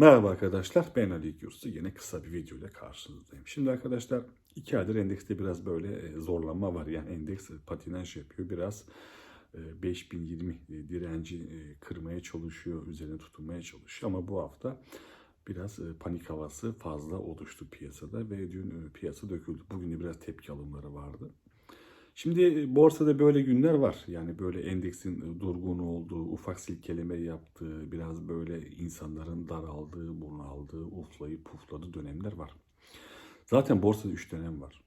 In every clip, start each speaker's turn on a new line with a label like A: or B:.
A: Merhaba arkadaşlar, ben Ali Gürsu. Yine kısa bir video ile karşınızdayım. Şimdi arkadaşlar iki aydır endekste biraz böyle e, zorlanma var. Yani endeks patinaj yapıyor. Biraz e, 5020 e, direnci e, kırmaya çalışıyor, üzerine tutunmaya çalışıyor. Ama bu hafta biraz panik havası fazla oluştu piyasada ve dün piyasa döküldü. Bugün de biraz tepki alımları vardı. Şimdi e, borsada böyle günler var. Yani böyle endeksin e, durgun olduğu, ufak silkeleme yaptığı, biraz böyle insanların daraldığı, bunaldığı, uflayıp pufladığı dönemler var. Zaten borsada 3 dönem var.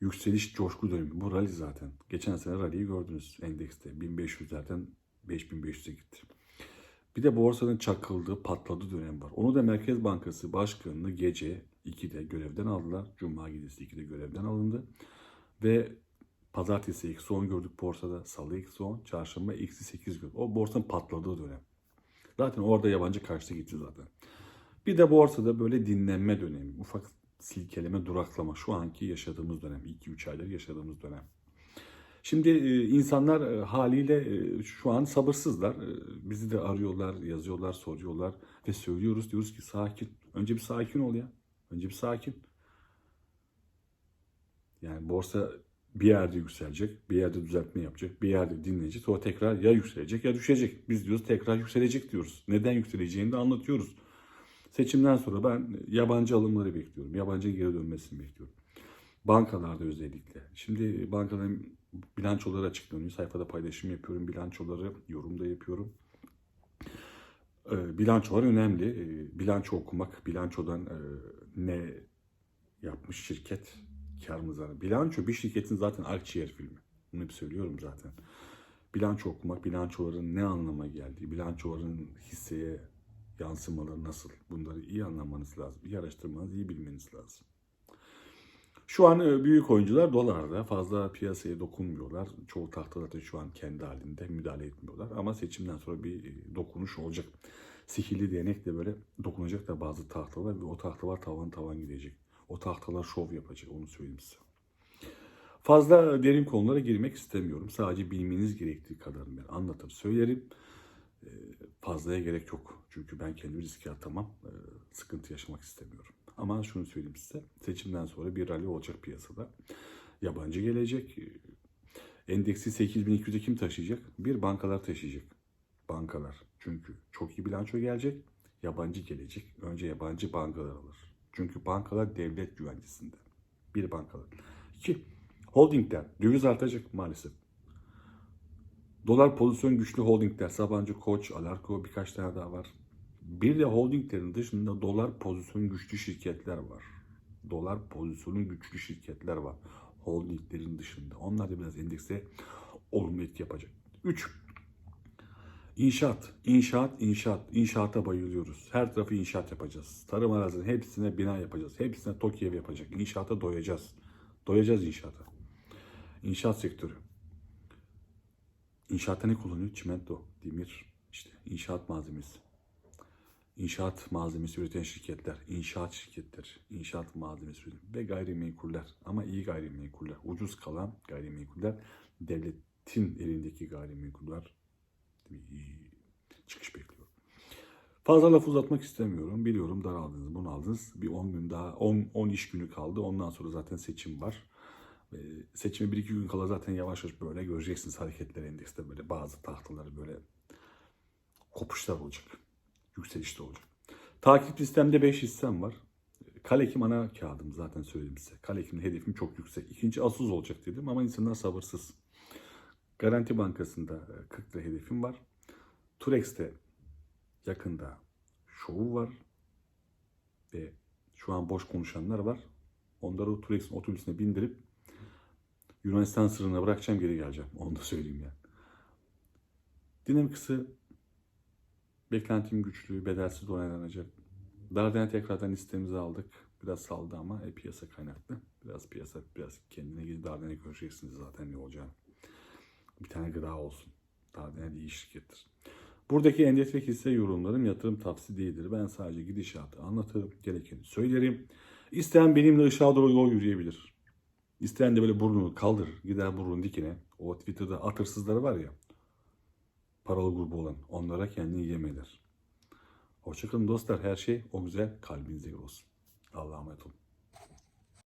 A: Yükseliş coşku dönemi. Bu rally zaten. Geçen sene rally'yi gördünüz endekste. 1500'lerden 5500'e gitti. Bir de borsanın çakıldığı, patladığı dönem var. Onu da Merkez Bankası Başkanı'nı gece 2'de görevden aldılar. Cuma gecesi 2'de görevden alındı. Ve pazartesi eksi 10 gördük borsada. Salı eksi 10, çarşamba eksi 8 gördük. O borsanın patladığı dönem. Zaten orada yabancı kaçtı gitti zaten. Bir de borsada böyle dinlenme dönemi. Ufak silkeleme, duraklama. Şu anki yaşadığımız dönem. 2-3 aydır yaşadığımız dönem. Şimdi e, insanlar e, haliyle e, şu an sabırsızlar. Bizi de arıyorlar, yazıyorlar, soruyorlar ve söylüyoruz. Diyoruz ki sakin. Önce bir sakin ol ya. Önce bir sakin. Yani borsa bir yerde yükselecek, bir yerde düzeltme yapacak, bir yerde dinleyecek. Sonra tekrar ya yükselecek ya düşecek. Biz diyoruz tekrar yükselecek diyoruz. Neden yükseleceğini de anlatıyoruz. Seçimden sonra ben yabancı alımları bekliyorum. Yabancı geri dönmesini bekliyorum. Bankalarda özellikle. Şimdi bankaların bilançoları açıklanıyor. Sayfada paylaşım yapıyorum. Bilançoları yorumda yapıyorum. E, bilançolar önemli. E, bilanço okumak, bilançodan e, ne yapmış şirket, kar mı zarar. Bilanço bir şirketin zaten akciğer filmi. Bunu hep söylüyorum zaten. Bilanço okumak, bilançoların ne anlama geldiği, bilançoların hisseye yansımaları nasıl bunları iyi anlamanız lazım. iyi araştırmanız, iyi bilmeniz lazım. Şu an e, büyük oyuncular dolarda fazla piyasaya dokunmuyorlar. Çoğu tahtalarda şu an kendi halinde müdahale etmiyorlar. Ama seçimden sonra bir e, dokunuş olacak. Sihirli değnek de böyle dokunacak da bazı tahtalar ve o tahtalar tavan tavan gidecek. O tahtalar şov yapacak onu söyleyeyim size. Fazla derin konulara girmek istemiyorum. Sadece bilmeniz gerektiği kadarını ben anlatıp söylerim. E, Fazlaya gerek yok. Çünkü ben kendimi riske atamam. E, Sıkıntı yaşamak istemiyorum. Ama şunu söyleyeyim size. Seçimden sonra bir rally olacak piyasada. Yabancı gelecek. E, Endeksi 8200'e kim taşıyacak? Bir bankalar taşıyacak. Bankalar. Çünkü çok iyi bilanço gelecek. Yabancı gelecek. Önce yabancı bankalar alır. Çünkü bankalar devlet güvencesinde. Bir bankalar. İki, holdingler. Döviz artacak maalesef. Dolar pozisyon güçlü holdingler. Sabancı, Koç, Alarko birkaç tane daha var. Bir de holdinglerin dışında dolar pozisyon güçlü şirketler var. Dolar pozisyonu güçlü şirketler var. Holdinglerin dışında. Onlar da biraz endekse olumlu etki yapacak. 3. İnşaat, inşaat, inşaat. İnşaata bayılıyoruz. Her tarafı inşaat yapacağız. Tarım arazinin hepsine bina yapacağız. Hepsine TOKİ yapacak. İnşaata doyacağız. Doyacağız inşaata. İnşaat sektörü. İnşaatta ne kullanıyor? Çimento, demir, işte inşaat malzemesi. İnşaat malzemesi üreten şirketler, inşaat şirketleri, inşaat malzemesi üreten ve gayrimenkuller. Ama iyi gayrimenkuller, ucuz kalan gayrimenkuller, devletin elindeki gayrimenkuller çıkış bekliyor. Fazla laf uzatmak istemiyorum. Biliyorum daraldınız, bunaldınız. Bir 10 gün daha, 10, 10 iş günü kaldı. Ondan sonra zaten seçim var. Ee, Seçime 1-2 gün kala zaten yavaş yavaş böyle göreceksiniz hareketler endekste böyle bazı tahtaları böyle kopuşlar olacak. Yükselişte olacak. Takip listemde 5 hissem var. Kalekim ana kağıdım zaten söyledim size. Kalekim'in hedefim çok yüksek. İkinci Asus olacak dedim ama insanlar sabırsız. Garanti Bankası'nda e, 40 lira hedefim var. Turex'te yakında şovu var. Ve şu an boş konuşanlar var. Onları o Turex'in otobüsüne bindirip Yunanistan sınırına bırakacağım geri geleceğim. Onu da söyleyeyim yani. Dinamiksı beklentim güçlü, bedelsiz onaylanacak. Darden tekrardan listemizi aldık. Biraz saldı ama e, piyasa kaynaklı. Biraz piyasa biraz kendine gidip Darden'e göreceksiniz zaten ne olacağını. Bir tane gıda olsun. Darden iyi şirkettir. Buradaki endeks ve hisse yorumlarım yatırım tavsiye değildir. Ben sadece gidişatı anlatırım, gerekeni söylerim. İsteyen benimle ışığa doğru yol yürüyebilir. İsteyen de böyle burnunu kaldırır, gider burnun dikine. O Twitter'da atırsızları var ya, paralı grubu olan, onlara kendini yem eder. Hoşça Hoşçakalın dostlar. Her şey o güzel kalbinizde olsun. Allah'a emanet olun.